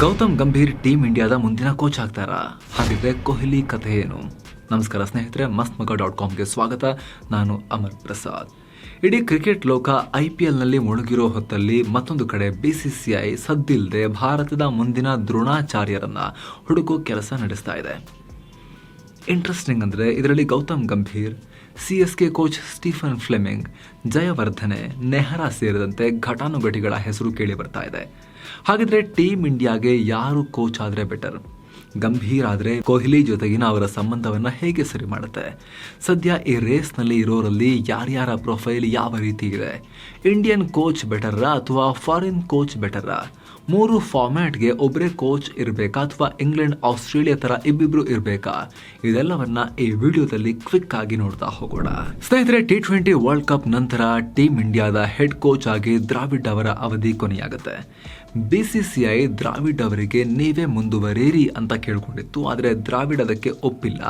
Gautam Gambhir team ಇಂಡಿಯಾದ ಮುಂದಿನ coach ಆಗ್ತಾರಾ? ಹಾಗಿದ್ರೆ ಕೊಹ್ಲಿ ಕಥೆ ಏನು? ನಮಸ್ಕಾರ ಸ್ನೇಹಿತರೆ ಮಸ್ತ್ ಮಗ ಡಾಟ್ ಕಾಮ್ಗೆ ಸ್ವಾಗತ. ನಾನು ಅಮರ್ ಪ್ರಸಾದ್. ಇಡೀ ಕ್ರಿಕೆಟ್ ಲೋಕ ಐ ಪಿ ಎಲ್ನಲ್ಲಿ ಮುಳುಗಿರೋ ಹೊತ್ತಲ್ಲಿ ಮತ್ತೊಂದು ಕಡೆ ಬಿ ಸಿ ಸಿ ಐ ಸದ್ದಿಲ್ಲದೆ ಭಾರತದ ಮುಂದಿನ ದ್ರೋಣಾಚಾರ್ಯರನ್ನು ಹುಡುಕೋ ಕೆಲಸ ನಡೆಸ್ತಾ ಇದೆ. ಇಂಟ್ರೆಸ್ಟಿಂಗ್ ಅಂದರೆ ಇದರಲ್ಲಿ Gautam Gambhir, C S K coach Stephen Fleming, Jayawardene, Nehra ಸೇರಿದಂತೆ ಘಟಾನುಘಟಿಗಳ ಹೆಸರು ಕೇಳಿ ಬರ್ತಾ ಇದೆ. ಹಾಗಿದ್ರೆ ಟೀಮ್ ಇಂಡಿಯಾಗೆ ಯಾರು ಕೋಚ್ ಆದರೆ ಬೆಟರ್ ಗಂಭೀರ್ ಆದರೆ ಕೊಹ್ಲಿ ಜೊತೆಗಿನ ಅವರ ಸಂಬಂಧವನ್ನು ಹೇಗೆ ಸರಿ ಮಾಡುತ್ತೆ? ಸದ್ಯ ಈ ರೇಸ್ನಲ್ಲಿ ಇರೋರಲ್ಲಿ ಯಾರ್ಯಾರ ಪ್ರೊಫೈಲ್ ಯಾವ ರೀತಿ ಇದೆ? ಇಂಡಿಯನ್ ಕೋಚ್ ಬೆಟರ್ರಾ ಅಥವಾ ಫಾರಿನ್ ಕೋಚ್ ಬೆಟರ್ರಾ ಮೂರು ಫಾರ್ಮ್ಯಾಟ್ಗೆ ಒಬ್ಬರೇ ಕೋಚ್ ಇರಬೇಕಾ ಅಥವಾ ಇಂಗ್ಲೆಂಡ್ ಆಸ್ಟ್ರೇಲಿಯಾ ತರ ಇಬ್ಬಿಬ್ರು ಇರಬೇಕಾ? ಇದೆಲ್ಲವನ್ನ ಈ ವಿಡಿಯೋದಲ್ಲಿ ಕ್ವಿಕ್ ಆಗಿ ನೋಡ್ತಾ ಹೋಗೋಣ. ಸ್ನೇಹಿತರೆ ಟಿ ಟ್ವೆಂಟಿ ವರ್ಲ್ಡ್ ಕಪ್ ನಂತರ ಟೀಮ್ ಇಂಡಿಯಾದ ಹೆಡ್ ಕೋಚ್ ಆಗಿ ದ್ರಾವಿಡ್ ಅವರ ಅವಧಿ ಕೊನೆಯಾಗುತ್ತೆ. ಬಿಸಿಸಿಐ ದ್ರಾವಿಡ್ ಅವರಿಗೆ ನೀವೇ ಮುಂದುವರೇರಿ ಅಂತ ಕೇಳಿಕೊಂಡಿತ್ತು, ಆದರೆ ದ್ರಾವಿಡ್ ಅದಕ್ಕೆ ಒಪ್ಪಿಲ್ಲ.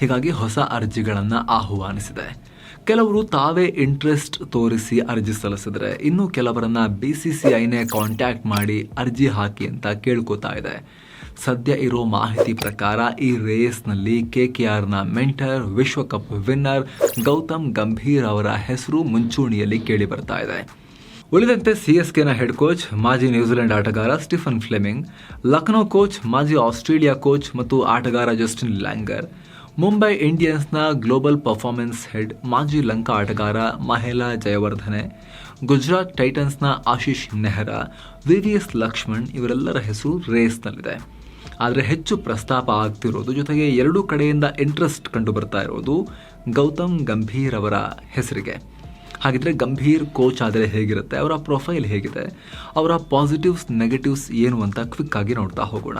ಹೀಗಾಗಿ ಹೊಸ ಅರ್ಜಿಗಳನ್ನು ಆಹ್ವಾನಿಸಿದೆ. ಕೆಲವರು ತಾವೇ ಇಂಟ್ರೆಸ್ಟ್ ತೋರಿಸಿ ಅರ್ಜಿ ಸಲ್ಲಿಸಿದ್ರೆ, ಇನ್ನು ಕೆಲವರನ್ನ ಬಿ ಸಿ ಸಿ ಐನೇ ಕಾಂಟ್ಯಾಕ್ಟ್ ಮಾಡಿ ಅರ್ಜಿ ಹಾಕಿ ಅಂತ ಕೇಳ್ಕೊತಾ ಇದೆ. ಸದ್ಯ ಇರೋ ಮಾಹಿತಿ ಪ್ರಕಾರ ಈ ರೇಸ್ನಲ್ಲಿ ಕೆ ಕೆ ಆರ್ನ ಮೆಂಟರ್, ವಿಶ್ವಕಪ್ ವಿನ್ನರ್ ಗೌತಮ್ ಗಂಭೀರ್ ಅವರ ಹೆಸರು ಮುಂಚೂಣಿಯಲ್ಲಿ ಕೇಳಿ ಬರ್ತಾ ಇದೆ. ಉಳಿದಂತೆ ಸಿ ಎಸ್ ಕೆನ ಹೆಡ್ ಕೋಚ್ ಮಾಜಿ ನ್ಯೂಜಿಲೆಂಡ್ ಆಟಗಾರ ಸ್ಟಿಫನ್ ಫ್ಲೆಮಿಂಗ್, ಲಕ್ನೋ ಕೋಚ್ ಮಾಜಿ ಆಸ್ಟ್ರೇಲಿಯಾ ಕೋಚ್ ಮತ್ತು ಆಟಗಾರ ಜಸ್ಟಿನ್ ಲ್ಯಾಂಗರ್, ಮುಂಬೈ ಇಂಡಿಯನ್ಸ್ನ ಗ್ಲೋಬಲ್ ಪರ್ಫಾರ್ಮೆನ್ಸ್ ಹೆಡ್ ಮಾಜಿ ಲಂಕಾ ಆಟಗಾರ ಮಹೇಲಾ ಜಯವರ್ಧನೆ, ಗುಜರಾತ್ ಟೈಟನ್ಸ್ನ ಆಶೀಶ್ ನೆಹರಾ, ವಿ ವಿ ಲಕ್ಷ್ಮಣ್ ಇವರೆಲ್ಲರ ಹೆಸರು ರೇಸ್ನಲ್ಲಿದೆ ಆದರೆ ಹೆಚ್ಚು ಪ್ರಸ್ತಾಪ ಆಗ್ತಿರೋದು ಜೊತೆಗೆ ಎರಡೂ ಕಡೆಯಿಂದ ಇಂಟ್ರೆಸ್ಟ್ ಕಂಡು ಬರ್ತಾ ಇರೋದು ಗೌತಮ್ ಗಂಭೀರ್ ಅವರ ಹೆಸರಿಗೆ. ಹಾಗಿದ್ರೆ ಗಂಭೀರ್ ಕೋಚ್ ಆದರೆ ಹೇಗಿರುತ್ತೆ, ಅವರ ಪ್ರೊಫೈಲ್ ಹೇಗಿದೆ, ಅವರ ಪಾಸಿಟಿವ್ಸ್ ನೆಗೆಟಿವ್ಸ್ ಏನು ಅಂತ ಕ್ವಿಕ್ ಆಗಿ ನೋಡ್ತಾ ಹೋಗೋಣ.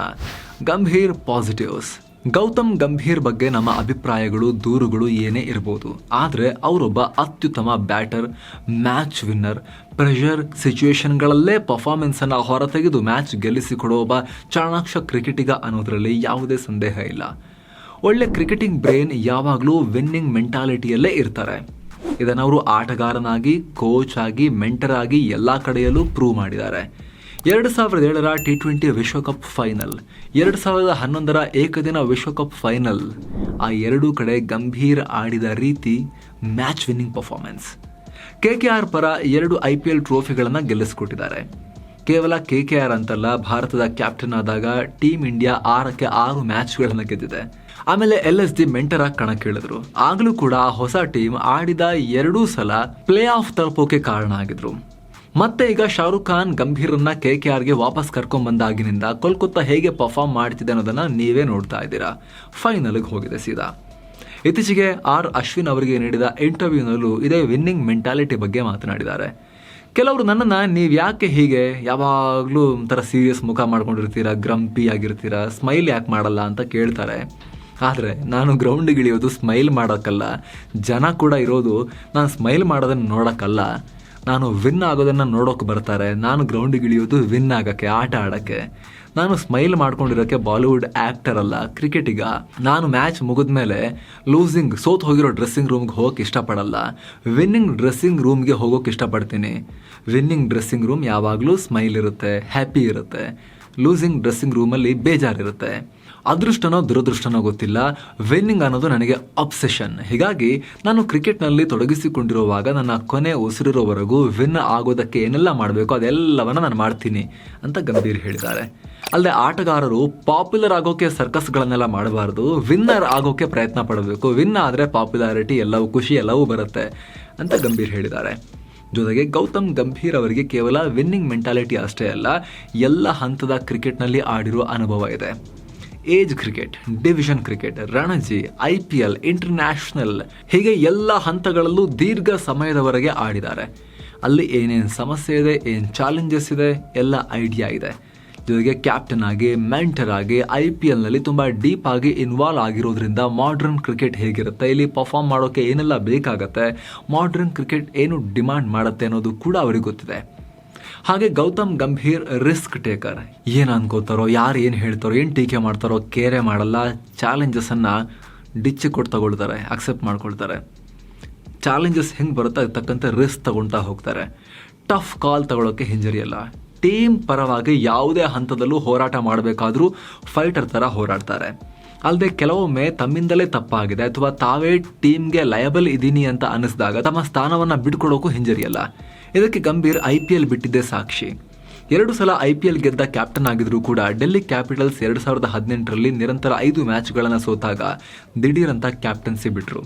ಗಂಭೀರ್ ಪಾಸಿಟಿವ್ಸ್ ಗೌತಮ್ ಗಂಭೀರ್ ಬಗ್ಗೆ ನಮ್ಮ ಅಭಿಪ್ರಾಯಗಳು, ದೂರುಗಳು ಏನೇ ಇರಬಹುದು ಆದರೆ ಅವರೊಬ್ಬ ಅತ್ಯುತ್ತಮ ಬ್ಯಾಟರ್ ಮ್ಯಾಚ್ ವಿನ್ನರ್ ಪ್ರೆಷರ್ ಸಿಚುವೇಶನ್ಗಳಲ್ಲೇ ಪರ್ಫಾರ್ಮೆನ್ಸನ್ನು ಹೊರತೆಗೆದು ಮ್ಯಾಚ್ ಗೆಲ್ಲಿಸಿಕೊಡೋ ಒಬ್ಬ ಚಾಣಾಕ್ಷ ಕ್ರಿಕೆಟಿಗ ಅನ್ನೋದರಲ್ಲಿ ಯಾವುದೇ ಸಂದೇಹ ಇಲ್ಲ. ಒಳ್ಳೆ ಕ್ರಿಕೆಟಿಂಗ್ ಬ್ರೈನ್ ಯಾವಾಗಲೂ ವಿನ್ನಿಂಗ್ ಮೆಂಟಾಲಿಟಿಯಲ್ಲೇ ಇರ್ತಾರೆ. ಇದನ್ನು ಅವರು ಆಟಗಾರನಾಗಿ ಕೋಚ್ ಆಗಿ ಮೆಂಟರ್ ಆಗಿ ಎಲ್ಲ ಕಡೆಯಲ್ಲೂ ಪ್ರೂವ್ ಮಾಡಿದ್ದಾರೆ. ಎರಡು ಸಾವಿರದ ಏಳರ ಟಿ ಟ್ವೆಂಟಿ ವಿಶ್ವಕಪ್ ಫೈನಲ್ ಎರಡು ಸಾವಿರದ ಹನ್ನೊಂದರ ಏಕದಿನ ವಿಶ್ವಕಪ್ ಫೈನಲ್ ಆ ಎರಡೂ ಕಡೆ ಗಂಭೀರ ಆಡಿದ ರೀತಿ match winning performance K K R ಪರ ಎರಡು ಐ ಪಿ ಎಲ್ ಟ್ರೋಫಿಗಳನ್ನು ಗೆಲ್ಲಿಸಿಕೊಟ್ಟಿದ್ದಾರೆ. ಕೇವಲ ಕೆ ಕೆ ಆರ್ ಅಂತಲ್ಲ, ಭಾರತದ ಕ್ಯಾಪ್ಟನ್ ಆದಾಗ ಟೀಮ್ ಇಂಡಿಯಾ ಆರಕ್ಕೆ ಆರು ಮ್ಯಾಚ್ಗಳನ್ನು ಗೆದ್ದಿದೆ. ಆಮೇಲೆ ಎಲ್ ಎಸ್ ಡಿ ಮೆಂಟರ್ ಆಗಿ ಕಣಕ್ಕಿಳಿದ್ರು ಆಗಲೂ ಕೂಡ ಹೊಸ ಟೀಮ್ ಆಡಿದ ಎರಡೂ ಸಲ ಪ್ಲೇ ಆಫ್ ತಲುಪೋಕೆ ಕಾರಣ ಆಗಿದ್ರು. ಮತ್ತೆ ಈಗ ಶಾರುಖ್ ಖಾನ್ ಗಂಭೀರನ್ನ ಕೆ ಕೆ ಆರ್ಗೆ ವಾಪಸ್ ಕರ್ಕೊಂಡ್ ಬಂದಾಗಿನಿಂದ ಕೋಲ್ಕತ್ತಾ ಹೇಗೆ ಪರ್ಫಾರ್ಮ್ ಮಾಡ್ತಿದೆ ಅನ್ನೋದನ್ನ ನೀವೇ ನೋಡ್ತಾ ಇದ್ದೀರಾ. ಫೈನಲ್ಗೆ ಹೋಗಿದೆ ಸೀದಾ. ಇತ್ತೀಚೆಗೆ ಆರ್ ಅಶ್ವಿನ್ ಅವರಿಗೆ ನೀಡಿದ ಇಂಟರ್ವ್ಯೂನಲ್ಲೂ ಇದೇ ವಿನ್ನಿಂಗ್ ಮೆಂಟಾಲಿಟಿ ಬಗ್ಗೆ ಮಾತನಾಡಿದ್ದಾರೆ. ಕೆಲವರು ನನ್ನನ್ನು ನೀವು ಯಾಕೆ ಹೀಗೆ ಯಾವಾಗಲೂ ಒಂಥರ ಸೀರಿಯಸ್ ಮುಖ ಮಾಡ್ಕೊಂಡಿರ್ತೀರಾ ಗ್ರಂಪಿ ಆಗಿರ್ತೀರಾ ಸ್ಮೈಲ್ ಯಾಕೆ ಮಾಡಲ್ಲ ಅಂತ ಕೇಳ್ತಾರೆ. ಆದರೆ ನಾನು ಗ್ರೌಂಡಿಗೆ ಇಳಿಯೋದು ಸ್ಮೈಲ್ ಮಾಡೋಕ್ಕಲ್ಲ. ಜನ ಕೂಡ ಇರೋದು ನಾನು ಸ್ಮೈಲ್ ಮಾಡೋದನ್ನು ನೋಡೋಕ್ಕಲ್ಲ. ನಾನು ವಿನ್ ಆಗೋದನ್ನು ನೋಡೋಕೆ ಬರ್ತಾರೆ. ನಾನು ಗ್ರೌಂಡಿಗೆ ಇಳಿಯೋದು ವಿನ್ ಆಗೋಕ್ಕೆ, ಆಟ ಆಡೋಕ್ಕೆ. ನಾನು ಸ್ಮೈಲ್ ಮಾಡ್ಕೊಂಡಿರೋಕ್ಕೆ ಬಾಲಿವುಡ್ ಆ್ಯಕ್ಟರ್ ಅಲ್ಲ ಕ್ರಿಕೆಟಿಗ ನಾನು ಮ್ಯಾಚ್ ಮುಗಿದ ಮೇಲೆ ಲೂಸಿಂಗ್ ಸೋತ್ ಹೋಗಿರೋ ಡ್ರೆಸ್ಸಿಂಗ್ ರೂಮ್ಗೆ ಹೋಗೋಕೆ ಇಷ್ಟಪಡಲ್ಲ. ವಿನ್ನಿಂಗ್ ಡ್ರೆಸ್ಸಿಂಗ್ ರೂಮ್ಗೆ ಹೋಗೋಕೆ ಇಷ್ಟಪಡ್ತೀನಿ. ವಿನ್ನಿಂಗ್ ಡ್ರೆಸ್ಸಿಂಗ್ ರೂಮ್ ಯಾವಾಗಲೂ ಸ್ಮೈಲ್ ಇರುತ್ತೆ ಹ್ಯಾಪಿ ಇರುತ್ತೆ. ಲೂಸಿಂಗ್ ಡ್ರೆಸ್ಸಿಂಗ್ ರೂಮಲ್ಲಿ ಬೇಜಾರಿರುತ್ತೆ. ಅದೃಷ್ಟನೋ ದುರದೃಷ್ಟನೋ ಗೊತ್ತಿಲ್ಲ. ವಿನ್ನಿಂಗ್ ಅನ್ನೋದು ನನಗೆ ಅಬ್ಸೆಷನ್ ಹೀಗಾಗಿ ನಾನು ಕ್ರಿಕೆಟ್ನಲ್ಲಿ ತೊಡಗಿಸಿಕೊಂಡಿರುವಾಗ ನನ್ನ ಕೊನೆ ಉಸಿರಿರೋವರೆಗೂ ವಿನ್ ಆಗೋದಕ್ಕೆ ಏನೆಲ್ಲ ಮಾಡಬೇಕು ಅದೆಲ್ಲವನ್ನ ನಾನು ಮಾಡ್ತೀನಿ ಅಂತ ಗಂಭೀರ್ ಹೇಳಿದ್ದಾರೆ. ಅಲ್ಲದೆ ಆಟಗಾರರು ಪಾಪ್ಯುಲರ್ ಆಗೋಕೆ ಸರ್ಕಸ್ಗಳನ್ನೆಲ್ಲ ಮಾಡಬಾರ್ದು. ವಿನ್ನರ್ ಆಗೋಕೆ ಪ್ರಯತ್ನ ಪಡಬೇಕು. ವಿನ್ ಆದರೆ ಪಾಪ್ಯುಲಾರಿಟಿ ಎಲ್ಲವೂ ಖುಷಿ ಎಲ್ಲವೂ ಬರುತ್ತೆ ಅಂತ ಗಂಭೀರ್ ಹೇಳಿದ್ದಾರೆ. ಜೊತೆಗೆ ಗೌತಮ್ ಗಂಭೀರ್ ಅವರಿಗೆ ಕೇವಲ ವಿನ್ನಿಂಗ್ ಮೆಂಟಾಲಿಟಿ ಅಷ್ಟೇ ಅಲ್ಲ, ಎಲ್ಲ ಹಂತದ ಕ್ರಿಕೆಟ್ನಲ್ಲಿ ಆಡಿರೋ ಅನುಭವ ಇದೆ. Age cricket, division cricket, Ranji, I P L, international ಹೀಗೆ ಎಲ್ಲ ಹಂತಗಳಲ್ಲೂ ದೀರ್ಘ ಸಮಯದವರೆಗೆ ಆಡಿದ್ದಾರೆ. ಅಲ್ಲಿ ಏನೇನು ಸಮಸ್ಯೆ ಇದೆ, ಏನು ಚಾಲೆಂಜಸ್ ಇದೆ, ಎಲ್ಲ ಐಡಿಯಾ ಇದೆ. ಜೊತೆಗೆ ಕ್ಯಾಪ್ಟನ್ ಆಗಿ ಮೆಂಟರ್ ಆಗಿ ಐ ಪಿ ಎಲ್ನಲ್ಲಿ ತುಂಬ ಡೀಪ್ ಆಗಿ ಇನ್ವಾಲ್ವ್ ಆಗಿರೋದ್ರಿಂದ ಮಾಡ್ರನ್ ಕ್ರಿಕೆಟ್ ಹೇಗಿರುತ್ತೆ, ಇಲ್ಲಿ ಪರ್ಫಾರ್ಮ್ ಮಾಡೋಕ್ಕೆ ಏನೆಲ್ಲ ಬೇಕಾಗತ್ತೆ ಮಾಡ್ರನ್ ಕ್ರಿಕೆಟ್ ಏನು ಡಿಮ್ಯಾಂಡ್ ಮಾಡುತ್ತೆ ಅನ್ನೋದು ಕೂಡ ಅವರಿಗೆ ಗೊತ್ತಿದೆ. ಹಾಗೆ ಗೌತಮ್ ಗಂಭೀರ್ ರಿಸ್ಕ್ ಟೇಕರ್. ಏನು ಅನ್ಕೋತಾರೋ, ಯಾರು ಏನು ಹೇಳ್ತಾರೋ, ಏನು ಟೀಕೆ ಮಾಡ್ತಾರೋ, ಕೇರೆ ಮಾಡಲ್ಲ ಚಾಲೆಂಜಸನ್ನು ಡಿಚ್ಚಿ ಕೊಟ್ಟು ತಗೊಳ್ತಾರೆ ಅಕ್ಸೆಪ್ಟ್ ಮಾಡ್ಕೊಳ್ತಾರೆ. ಚಾಲೆಂಜಸ್ ಹೆಂಗೆ ಬರುತ್ತೆ ಅದಕ್ಕೆ ತಕ್ಕಂತೆ ರಿಸ್ಕ್ ತಗೊಳ್ತಾ ಹೋಗ್ತಾರೆ. ಟಫ್ ಕಾಲ್ ತಗೊಳ್ಳೋಕ್ಕೆ ಹಿಂಜರಿಯಲ್ಲ ಟೀಮ್ ಪರವಾಗಿ ಯಾವುದೇ ಹಂತದಲ್ಲೂ ಹೋರಾಟ ಮಾಡಬೇಕಾದ್ರೂ ಫೈಟರ್ ಥರ ಹೋರಾಡ್ತಾರೆ. ಅಲ್ಲದೆ ಕೆಲವೊಮ್ಮೆ ತಮ್ಮಿಂದಲೇ ತಪ್ಪಾಗಿದೆ. ಅಥವಾ ತಾವೇ ಟೀಮ್ಗೆ ಲಯಬಲ್ ಇದ್ದೀನಿ ಅಂತ ಅನ್ನಿಸಿದಾಗ ತಮ್ಮ ಸ್ಥಾನವನ್ನು ಬಿಟ್ಕೊಡೋಕ್ಕೂ ಹಿಂಜರಿಯಲ್ಲ. ಇದಕ್ಕೆ ಗಂಭೀರ್ ಐ ಪಿ ಎಲ್ ಬಿಟ್ಟಿದ್ದೇ ಸಾಕ್ಷಿ. ಎರಡು ಸಲ ಐ ಪಿ ಎಲ್ ಗೆದ್ದ ಕ್ಯಾಪ್ಟನ್ ಆಗಿದ್ರು ಕೂಡ ಡೆಲ್ಲಿ ಕ್ಯಾಪಿಟಲ್ಸ್ ಎರಡು ಸಾವಿರದ ಹದಿನೆಂಟರಲ್ಲಿ ನಿರಂತರ ಐದು ಮ್ಯಾಚ್ಗಳನ್ನು ಸೋತಾಗ ದಿಢೀರಂತ ಕ್ಯಾಪ್ಟನ್ಸಿ ಬಿಟ್ರು.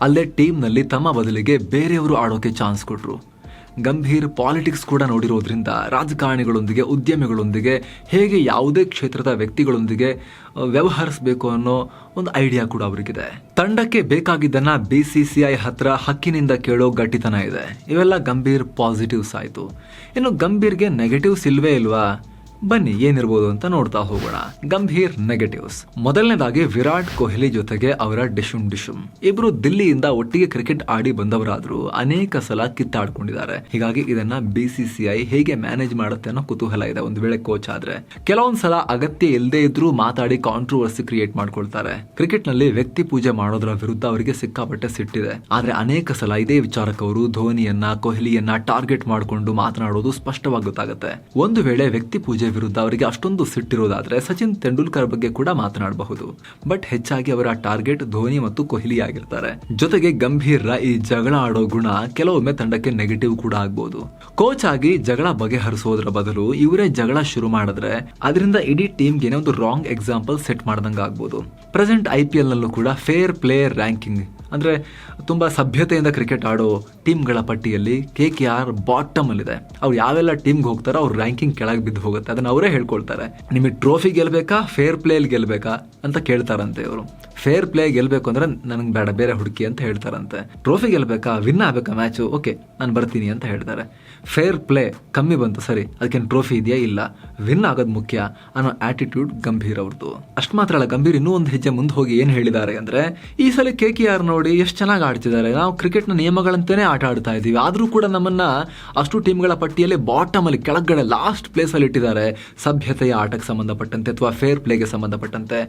ಅಲ್ಲೇ ಟೀಮ್ನಲ್ಲಿ ತಮ್ಮ ಬದಲಿಗೆ ಬೇರೆಯವರು ಆಡೋಕೆ ಚಾನ್ಸ್ ಕೊಟ್ರು. ಗಂಭೀರ್ ಪಾಲಿಟಿಕ್ಸ್ ಕೂಡ ನೋಡಿರೋದ್ರಿಂದ ರಾಜಕಾರಣಿಗಳೊಂದಿಗೆ, ಉದ್ಯಮಿಗಳೊಂದಿಗೆ, ಹೇಗೆ ಯಾವುದೇ ಕ್ಷೇತ್ರದ ವ್ಯಕ್ತಿಗಳೊಂದಿಗೆ ವ್ಯವಹರಿಸಬೇಕು ಅನ್ನೋ ಒಂದು ಐಡಿಯಾ ಕೂಡ ಅವರಿಗಿದೆ. ತಂಡಕ್ಕೆ ಬೇಕಾಗಿದ್ದನ್ನ ಬಿ ಸಿ ಸಿ ಐ ಹತ್ರ ಹಕ್ಕಿನಿಂದ ಕೇಳೋ ಗಟ್ಟಿತನ ಇದೆ. ಇವೆಲ್ಲ ಗಂಭೀರ್ ಪಾಸಿಟಿವ್ಸ್ ಆಯಿತು. ಇನ್ನು ಗಂಭೀರ್ಗೆ ನೆಗೆಟಿವ್ಸ್ ಇಲ್ವೇ ಇಲ್ವಾ? ಬನ್ನಿ, ಏನಿರ್ಬೋದು ಅಂತ ನೋಡ್ತಾ ಹೋಗೋಣ. ಗಂಭೀರ್ ನೆಗೆಟಿವ್ಸ್. ಮೊದಲನೇದಾಗಿ ವಿರಾಟ್ ಕೊಹ್ಲಿ ಜೊತೆಗೆ ಅವರ ಡಿಶುಮ್ ಡಿಶುಮ್ ಇಬ್ರು ದಿಲ್ಲಿಯಿಂದ ಒಟ್ಟಿಗೆ ಕ್ರಿಕೆಟ್ ಆಡಿ ಬಂದವರಾದ್ರೂ ಅನೇಕ ಸಲ ಕಿತ್ತಾಡ್ಕೊಂಡಿದ್ದಾರೆ. ಹೀಗಾಗಿ ಇದನ್ನ ಬಿಸಿಸಿಐ ಹೇಗೆ ಮ್ಯಾನೇಜ್ ಮಾಡುತ್ತೆ ಅನ್ನೋ ಕುತೂಹಲ ಇದೆ ಒಂದು ವೇಳೆ ಕೋಚ್ ಆದ್ರೆ. ಕೆಲವೊಂದ್ ಸಲ ಅಗತ್ಯ ಇಲ್ಲದೆ ಇದ್ರೂ ಮಾತಾಡಿ ಕಾಂಟ್ರವರ್ಸಿ ಕ್ರಿಯೇಟ್ ಮಾಡ್ಕೊಳ್ತಾರೆ. ಕ್ರಿಕೆಟ್ನಲ್ಲಿ ವ್ಯಕ್ತಿ ಪೂಜೆ ಮಾಡೋದ್ರ ವಿರುದ್ಧ ಅವರಿಗೆ ಸಿಕ್ಕಾಪಟ್ಟೆ ಸಿಟ್ಟಿದೆ. ಆದ್ರೆ ಅನೇಕ ಸಲ ಇದೇ ವಿಚಾರಕವರು ಧೋನಿಯನ್ನ, ಕೊಹ್ಲಿಯನ್ನ ಟಾರ್ಗೆಟ್ ಮಾಡಿಕೊಂಡು ಮಾತನಾಡೋದು ಸ್ಪಷ್ಟವಾಗಿ ಗೊತ್ತಾಗುತ್ತೆ. ಒಂದು ವೇಳೆ ವ್ಯಕ್ತಿ ಪೂಜೆ ವಿರುದ್ಧ ಅವರಿಗೆ ಅಷ್ಟೊಂದು ಸಿಟ್ಟಿರೋದಾದ್ರೆ ಸಚಿನ್ ತೆಂಡೂಲ್ಕರ್ ಬಗ್ಗೆ ಕೂಡ ಮಾತನಾಡಬಹುದು. ಬಟ್ ಹೆಚ್ಚಾಗಿ ಅವರ ಟಾರ್ಗೆಟ್ ಧೋನಿ ಮತ್ತು ಕೊಹ್ಲಿ ಆಗಿರ್ತಾರೆ. ಜೊತೆಗೆ ಗಂಭೀರ ಈ ಜಗಳ ಆಡೋ ಗುಣ ಕೆಲವೊಮ್ಮೆ ತಂಡಕ್ಕೆ ನೆಗೆಟಿವ್ ಕೂಡ ಆಗ್ಬಹುದು ಕೋಚ್ ಆಗಿ ಜಗಳ ಬಗೆಹರಿಸೋದ್ರ ಬದಲು ಇವರೇ ಜಗಳ ಶುರು ಮಾಡಿದ್ರೆ ಅದರಿಂದ ಇಡೀ ಟೀಮ್ಗೆ ಒಂದು ರಾಂಗ್ ಎಕ್ಸಾಂಪಲ್ ಸೆಟ್ ಮಾಡ್ದಂಗೆ ಆಗ್ಬೋದು ಪ್ರೆಸೆಂಟ್ ಐ ನಲ್ಲೂ ಕೂಡ ಫೇರ್ ಪ್ಲೇಯರ್ ರ್ಯಾಂಕಿಂಗ್ ಅಂದ್ರೆ ತುಂಬಾ ಸಭ್ಯತೆಯಿಂದ ಕ್ರಿಕೆಟ್ ಆಡೋ ಟೀಮ್ಗಳ ಪಟ್ಟಿಯಲ್ಲಿ ಕೆ ಕೆ ಆರ್ ಬಾಟಮಲ್ಲಿದೆ ಅವ್ರು ಯಾವೆಲ್ಲ ಟೀಮ್ಗೆ ಹೋಗ್ತಾರೋ ಅವ್ರ ರ್ಯಾಂಕಿಂಗ್ ಕೆಳಗೆ ಬಿದ್ದು ಹೋಗುತ್ತೆ. ಅದನ್ನ ಅವರೇ ಹೇಳ್ಕೊಳ್ತಾರೆ. ನಿಮಗೆ ಟ್ರೋಫಿ ಗೆಲ್ಲಬೇಕಾ ಫೇರ್ ಪ್ಲೇಲ್ ಗೆಲ್ಲಬೇಕಾ ಅಂತ ಕೇಳ್ತಾರಂತೆ ಇವರು. ಫೇರ್ ಪ್ಲೇ ಗೆಲ್ಬೇಕು ಅಂದ್ರೆ ನನಗೆ ಬೇಡ, ಬೇರೆ ಹುಡುಕಿ ಅಂತ ಹೇಳ್ತಾರಂತೆ. ಟ್ರೋಫಿ ಗೆಲ್ಬೇಕಾ? ವಿನ್ ಆಗ್ಬೇಕಾ ಮ್ಯಾಚು ಓಕೆ ನಾನು ಬರ್ತೀನಿ ಅಂತ ಹೇಳ್ತಾರೆ. ಫೇರ್ ಪ್ಲೇ ಕಮ್ಮಿ ಬಂತು, ಸರಿ. ಅದಕ್ಕೇನು ಟ್ರೋಫಿ ಇದೆಯಾ? ಇಲ್ಲ. ವಿನ್ ಆಗೋದು ಮುಖ್ಯ ಅನ್ನೋ ಆಟಿಟ್ಯೂಡ್ ಗಂಭೀರ್ ಅವ್ರದ್ದು ಅಷ್ಟು ಮಾತ್ರ ಅಲ್ಲ ಗಂಭೀರ್ ಇನ್ನೂ ಒಂದು ಹೆಜ್ಜೆ ಮುಂದೆ ಹೋಗಿ ಏನು ಹೇಳಿದ್ದಾರೆ ಅಂದ್ರೆ, ಈ ಸಲ ಕೆ ಕೆ ಆರ್ ನೋಡಿ ಎಷ್ಟು ಚೆನ್ನಾಗಿ ಆಡ್ತಿದ್ದಾರೆ. ನಾವು ಕ್ರಿಕೆಟ್ನ ನಿಯಮಗಳಂತೆಯೇ ಆಟ ಆಡ್ತಾ ಇದ್ದೀವಿ. ಆದರೂ ಕೂಡ ನಮ್ಮನ್ನ ಅಷ್ಟು ಟೀಮ್ಗಳ ಪಟ್ಟಿಯಲ್ಲಿ ಬಾಟಮ್ ಅಲ್ಲಿ, ಕೆಳಗಡೆ ಲಾಸ್ಟ್ ಪ್ಲೇಸ್ ಅಲ್ಲಿ ಇಟ್ಟಿದ್ದಾರೆ. ಸಭ್ಯತೆಯ ಆಟಕ್ಕೆ ಸಂಬಂಧಪಟ್ಟಂತೆ ಅಥವಾ ಫೇರ್ ಪ್ಲೇಗೆ ಸಂಬಂಧಪಟ್ಟಂತೆ.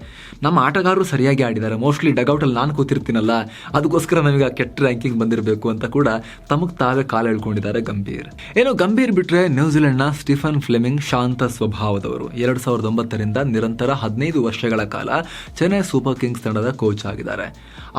ನಮ್ಮ ಆಟಗಾರರು ಸರಿಯಾಗಿ ಆಡಿದ್ದಾರೆ ಮೋಸ್ಟ್ಲಿ ಡಗೌಟಲ್ಲಿ ನಾನು ಕೂತಿರ್ತೀನಲ್ಲ ಅದಕ್ಕೋಸ್ಕರ ನಮಗೆ ಆ ಕೆಟ್ಟ ರ್ಯಾಂಕಿಂಗ್ ಬಂದಿರಬೇಕು ಅಂತ ಕೂಡ ತಮಗೆ ತಾವೇ ಕಾಲ ಹೇಳ್ಕೊಂಡಿದ್ದಾರೆ ಗಂಭೀರ್. ಏನು ಗಂಭೀರ್ ಬಿಟ್ಟರೆ ನ್ಯೂಜಿಲೆಂಡ್ನ ಸ್ಟಿಫನ್ ಫ್ಲೆಮಿಂಗ್ ಶಾಂತ ಸ್ವಭಾವದವರು. ಎರಡು ಸಾವಿರದ ಒಂಬತ್ತರಿಂದ ನಿರಂತರ ಹದಿನೈದು ವರ್ಷಗಳ ಕಾಲ ಚೆನ್ನೈ ಸೂಪರ್ ಕಿಂಗ್ಸ್ ತಂಡದ ಕೋಚ್ ಆಗಿದ್ದಾರೆ.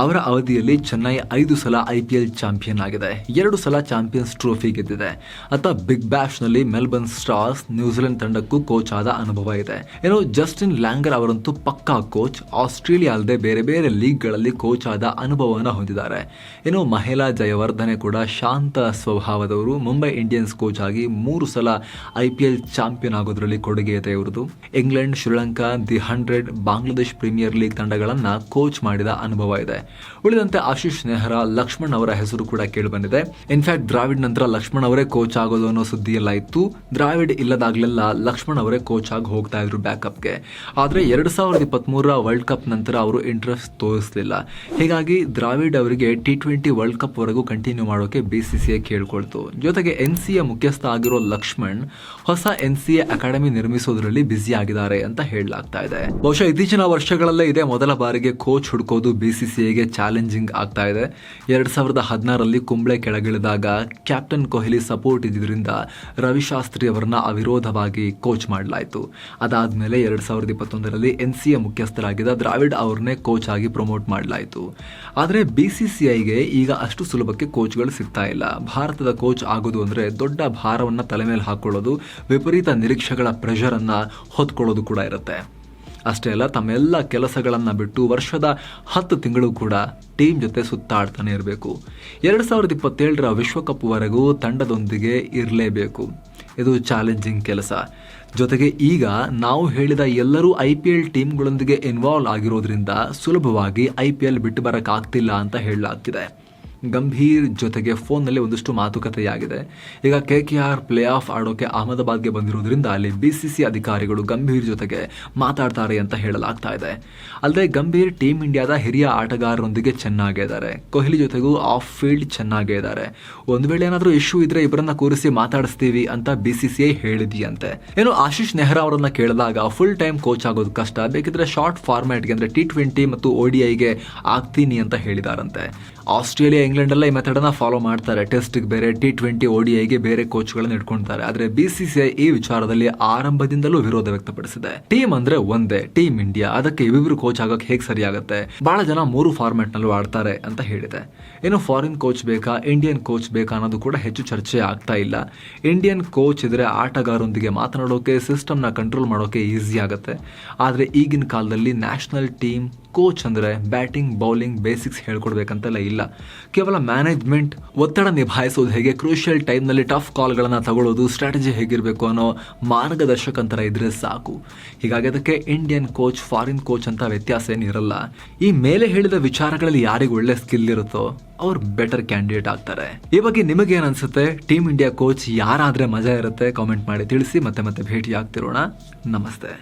ಅವರ ಅವಧಿಯಲ್ಲಿ ಚೆನ್ನೈ ಐದು ಸಲ ಐ ಪಿ ಎಲ್ ಚಾಂಪಿಯನ್ ಆಗಿದೆ. ಎರಡು ಸಲ ಚಾಂಪಿಯನ್ಸ್ ಟ್ರೋಫಿ ಗೆದ್ದಿದೆ. ಅತ್ತ ಬಿಗ್ ಬ್ಯಾಶ್ನಲ್ಲಿ ಮೆಲ್ಬರ್ನ್ ಸ್ಟಾರ್ಸ್ ನ್ಯೂಜಿಲೆಂಡ್ ತಂಡಕ್ಕೂ ಕೋಚ್ ಆದ ಅನುಭವ ಇದೆ. ಏನು ಜಸ್ಟಿನ್ ಲ್ಯಾಂಗರ್ ಅವರಂತೂ ಪಕ್ಕಾ ಕೋಚ್ ಆಸ್ಟ್ರೇಲಿಯಾ ಅಲ್ಲದೆ ಬೇರೆ ಬೇರೆ ಲೀಗ್ಗಳಲ್ಲಿ ಕೋಚ್ ಆದ ಅನುಭವವನ್ನು ಹೊಂದಿದ್ದಾರೆ. ಇನ್ನು ಮಹಿಳಾ ಜಯವರ್ಧನೆ ಕೂಡ ಶಾಂತ ಸ್ವಭಾವದವರು. ಮುಂಬೈ ಇಂಡಿಯನ್ಸ್ ಕೋಚ್ ಆಗಿ ಮೂರು ಸಲ ಐ ಪಿ ಎಲ್ ಚಾಂಪಿಯನ್ ಆಗೋದ್ರಲ್ಲಿ ಕೊಡುಗೆ ಇದೆ ಇವ್ರದ್ದು England, Sri Lanka, the Hundred, Bangladesh Premier League ತಂಡಗಳನ್ನ coach ಮಾಡಿದ ಅನುಭವ ಇದೆ. ಉಳಿದಂತೆ ಆಶೀಶ್ ನೆಹರಾ, ಲಕ್ಷ್ಮಣ್ ಅವರ ಹೆಸರು ಕೂಡ ಕೇಳಿಬಂದಿದೆ ಇನ್ಫ್ಯಾಕ್ಟ್ ದ್ರಾವಿಡ್ ನಂತರ ಲಕ್ಷ್ಮಣ್ ಅವರೇ ಕೋಚ್ ಆಗೋದು ಅನ್ನೋ ಸುದ್ದಿ ಎಲ್ಲ ಇತ್ತು. ದ್ರಾವಿಡ್ ಇಲ್ಲದಾಗ್ಲೆಲ್ಲ ಲಕ್ಷ್ಮಣ್ ಅವರೇ ಕೋಚ್ ಆಗಿ ಹೋಗ್ತಾ ಇದ್ರು ಬ್ಯಾಕಪ್ಗೆ ಆದ್ರೆ ಎರಡ್ ಸಾವಿರದ ಇಪ್ಪತ್ತ್ಮೂರರ ವರ್ಲ್ಡ್ ಕಪ್ ನಂತರ ಅವರು ಇಂಟ್ರೆಸ್ಟ್ ತೋರಿಸಲಿಲ್ಲ. ಹೀಗಾಗಿ ದ್ರಾವಿಡ್ ಅವರಿಗೆ ಟಿ ಟ್ವೆಂಟಿ ವರ್ಲ್ಡ್ ಕಪ್ ವರೆಗೂ ಕಂಟಿನ್ಯೂ ಮಾಡೋಕೆ ಬಿಸಿಸಿಐ ಕೇಳ್ಕೊಳ್ತು. ಜೊತೆಗೆ ಎನ್ ಸಿ ಎ ಮುಖ್ಯಸ್ಥ ಆಗಿರೋ ಲಕ್ಷ್ಮಣ್ ಹೊಸ ಎನ್ ಸಿ ಎ ಅಕಾಡೆಮಿ ನಿರ್ಮಿಸೋದ್ರಲ್ಲಿ ಬ್ಯುಸಿ ಆಗಿದ್ದಾರೆ ಅಂತ ಹೇಳಲಾಗ್ತಾ ಇದೆ. ಬಹುಶಃ ಇತ್ತೀಚಿನ ವರ್ಷಗಳಲ್ಲೇ ಇದೇ ಮೊದಲ ಬಾರಿಗೆ ಕೋಚ್ ಹುಡ್ಕೋದು ಬಿಸಿಸಿಐಗೆ ಚಾಲೆಂಜಿಂಗ್ ಆಗ್ತಾ ಇದೆ. ಎರಡ್ ಸಾವಿರದ ಹದಿನಾರರಲ್ಲಿ ಕುಂಬ್ಳೆ ಕೆಳಗಿಳಿದಾಗ ಕ್ಯಾಪ್ಟನ್ ಕೊಹ್ಲಿ ಸಪೋರ್ಟ್ ಇದ್ದಿದ್ರಿಂದ ರವಿಶಾಸ್ತ್ರಿ ಅವರನ್ನ ಅವಿರೋಧವಾಗಿ ಕೋಚ್ ಮಾಡಲಾಯಿತು. ಅದಾದ್ಮೇಲೆ ಎರಡ್ ಸಾವಿರದ ಇಪ್ಪತ್ತೊಂದರಲ್ಲಿ ಎನ್ ಸಿ ಎ ಮುಖ್ಯಸ್ಥರಾಗಿದ್ದ ದ್ರಾವಿಡ್ ಅವ್ರನ್ನೇ ಕೋಚ್ ಆಗಿ ಪ್ರಮೋಟ್ ಮಾಡಲಾಯಿತು. ಆದರೆ ಬಿ ಸಿ ಸಿ ಐಗೆ ಈಗ ಅಷ್ಟು ಸುಲಭಕ್ಕೆ ಕೋಚ್ಗಳು ಸಿಗ್ತಾ ಇಲ್ಲ. ಭಾರತದ ಕೋಚ್ ಆಗೋದು ಅಂದರೆ ದೊಡ್ಡ ಭಾರವನ್ನು ತಲೆ ಮೇಲೆ ಹಾಕೊಳ್ಳೋದು, ವಿಪರೀತ ನಿರೀಕ್ಷೆಗಳ ಪ್ರೆಷರನ್ನು ಹೊತ್ಕೊಳ್ಳೋದು ಕೂಡ ಇರುತ್ತೆ. ಅಷ್ಟೇ ಅಲ್ಲ, ತಮ್ಮೆಲ್ಲ ಕೆಲಸಗಳನ್ನು ಬಿಟ್ಟು ವರ್ಷದ ಹತ್ತು ತಿಂಗಳು ಕೂಡ ಟೀಮ್ ಜೊತೆ ಸುತ್ತಾಡ್ತಾನೆ ಇರಬೇಕು. ಎರಡು ಸಾವಿರದ ಇಪ್ಪತ್ತೇಳರ ವಿಶ್ವಕಪ್ವರೆಗೂ ತಂಡದೊಂದಿಗೆ ಇರಲೇಬೇಕು. ಇದು ಚಾಲೆಂಜಿಂಗ್ ಕೆಲಸ. ಜೊತೆಗೆ ಈಗ ನಾವು ಹೇಳಿದ ಎಲ್ಲರೂ ಐ ಪಿ ಎಲ್ ಟೀಮ್ಗಳೊಂದಿಗೆ ಇನ್ವಾಲ್ವ್ ಆಗಿರೋದ್ರಿಂದ ಸುಲಭವಾಗಿ ಐ ಪಿ ಎಲ್ ಬಿಟ್ಟು ಬರೋಕ್ಕಾಗ್ತಿಲ್ಲ ಅಂತ ಹೇಳಲಾಗ್ತಿದೆ. ಗಂಭೀರ್ ಜೊತೆಗೆ ಫೋನ್ನಲ್ಲಿ ಒಂದಷ್ಟು ಮಾತುಕತೆಯಾಗಿದೆ. ಈಗ K K R play off ಆಡೋಕೆ ಅಹಮದಾಬಾದ್ಗೆ ಬಂದಿರೋದ್ರಿಂದ ಅಲ್ಲಿ ಬಿ ಸಿ ಸಿ ಅಧಿಕಾರಿಗಳು ಗಂಭೀರ್ ಜೊತೆಗೆ ಮಾತಾಡ್ತಾರೆ ಅಂತ ಹೇಳಲಾಗ್ತಾ ಇದೆ. ಅಲ್ಲದೆ ಗಂಭೀರ್ ಟೀಮ್ ಇಂಡಿಯಾದ ಹಿರಿಯ ಆಟಗಾರರೊಂದಿಗೆ ಚೆನ್ನಾಗೇ ಇದ್ದಾರೆ. ಕೊಹ್ಲಿ ಜೊತೆಗೂ ಆಫ್ ಫೀಲ್ಡ್ ಚೆನ್ನಾಗೇ ಇದ್ದಾರೆ. ಒಂದು ವೇಳೆ ಏನಾದರೂ ಇಶ್ಯೂ ಇದ್ರೆ ಇಬ್ಬರನ್ನ ಕೂರಿಸಿ ಮಾತಾಡಿಸ್ತೀವಿ ಅಂತ ಬಿ ಸಿ ಸಿ ಐ ಹೇಳಿದೆಯಂತೆ. ಏನು ಆಶೀಶ್ ನೆಹ್ರಾ ಅವರನ್ನ ಕೇಳಿದಾಗ ಫುಲ್ ಟೈಮ್ ಕೋಚ್ ಆಗೋದು ಕಷ್ಟ. ಬೇಕಿದ್ರೆ ಶಾರ್ಟ್ ಫಾರ್ಮ್ಯಾಟ್ಗೆ ಅಂದ್ರೆ ಟಿ ಟ್ವೆಂಟಿ ಮತ್ತು ಓಡಿಐಗೆ ಆಗ್ತೀನಿ ಅಂತ ಹೇಳಿದಾರಂತೆ. ಆಸ್ಟ್ರೇಲಿಯಾ ಇಂಗ್ಲೆಂಡ್ ಎಲ್ಲ ಈ ಮೆಥಡ್ ಅನ್ನ ಫಾಲೋ ಮಾಡ್ತಾರೆ ಟೆಸ್ಟ್ ಬೇರೆ ಟಿ ಟ್ವೆಂಟಿ ಓಡಿಐಗೆ ಬೇರೆ ಕೋಚ್ಗಳನ್ನು ಇಟ್ಕೊಳ್ತಾರೆ ಆದ್ರೆ ಬಿಸಿಸಿಐ ಈ ವಿಚಾರದಲ್ಲಿ ಆರಂಭದಿಂದಲೂ ವಿರೋಧ ವ್ಯಕ್ತಪಡಿಸಿದೆ. ಟೀಮ್ ಅಂದ್ರೆ ಒಂದೇ ಟೀಮ್ ಇಂಡಿಯಾ ಅದಕ್ಕೆ ಇವಿಬ್ರು ಕೋಚ್ ಆಗೋಕೆ ಹೇಗೆ ಸರಿಯಾಗುತ್ತೆ? ಬಹಳ ಜನ ಮೂರು ಫಾರ್ಮ್ಯಾಟ್ ನಲ್ಲೂ ಆಡ್ತಾರೆ ಅಂತ ಹೇಳಿದೆ. ಏನು ಫಾರಿನ್ ಕೋಚ್ ಬೇಕಾ ಇಂಡಿಯನ್ ಕೋಚ್ ಬೇಕಾ ಅನ್ನೋದು ಕೂಡ ಹೆಚ್ಚು ಚರ್ಚೆ ಆಗ್ತಾ ಇಲ್ಲ. ಇಂಡಿಯನ್ ಕೋಚ್ ಇದ್ರೆ ಆಟಗಾರರೊಂದಿಗೆ ಮಾತನಾಡೋಕೆ ಸಿಸ್ಟಮ್ನ ಕಂಟ್ರೋಲ್ ಮಾಡೋಕೆ ಈಸಿ ಆಗುತ್ತೆ. ಆದರೆ ಈಗಿನ ಕಾಲದಲ್ಲಿ ನ್ಯಾಷನಲ್ ಟೀಮ್ ಕೋಚ್ ಅಂದರೆ ಬ್ಯಾಟಿಂಗ್ ಬೌಲಿಂಗ್ ಬೇಸಿಕ್ಸ್ ಹೇಳ್ಕೊಡ್ಬೇಕಂತೆಲ್ಲ ಇಲ್ಲ. ಕೇವಲ ಮ್ಯಾನೇಜ್ಮೆಂಟ್ ಒತ್ತಡ ನಿಭಾಯಿಸೋದು ಹೇಗೆ? ಕ್ರೂಷಿಯಲ್ ಟೈಮ್ನಲ್ಲಿ ಟಫ್ ಕಾಲ್ಗಳನ್ನು ತಗೊಳ್ಳೋದು ಸ್ಟ್ರಾಟಜಿ ಹೇಗಿರಬೇಕು ಅನ್ನೋ ಮಾರ್ಗದರ್ಶಕ ಅಂತರ ಇದ್ರೆ ಸಾಕು. ಹೀಗಾಗಿ ಅದಕ್ಕೆ ಇಂಡಿಯನ್ ಕೋಚ್ ಫಾರಿನ್ ಕೋಚ್ ಅಂತ ವ್ಯತ್ಯಾಸ ಏನಿರಲ್ಲ ಈ ಮೇಲೆ ಹೇಳಿದ ವಿಚಾರಗಳಲ್ಲಿ ಯಾರಿಗೆ ಒಳ್ಳೆ ಸ್ಕಿಲ್ ಇರುತ್ತೋ, ಅವ್ರು ಬೆಟರ್ ಕ್ಯಾಂಡಿಡೇಟ್ ಆಗ್ತಾರೆ. ಈ ಬಗ್ಗೆ ನಿಮಗೆ ಏನ್ ಅನ್ಸುತ್ತೆ? ಟೀಮ್ ಇಂಡಿಯಾ ಕೋಚ್ ಯಾರಾದರೆ ಮಜಾ ಇರುತ್ತೆ? ಕಾಮೆಂಟ್ ಮಾಡಿ ತಿಳಿಸಿ, ಮತ್ತೆ ಮತ್ತೆ ಭೇಟಿ ಆಗ್ತಿರೋಣ ನಮಸ್ತೆ.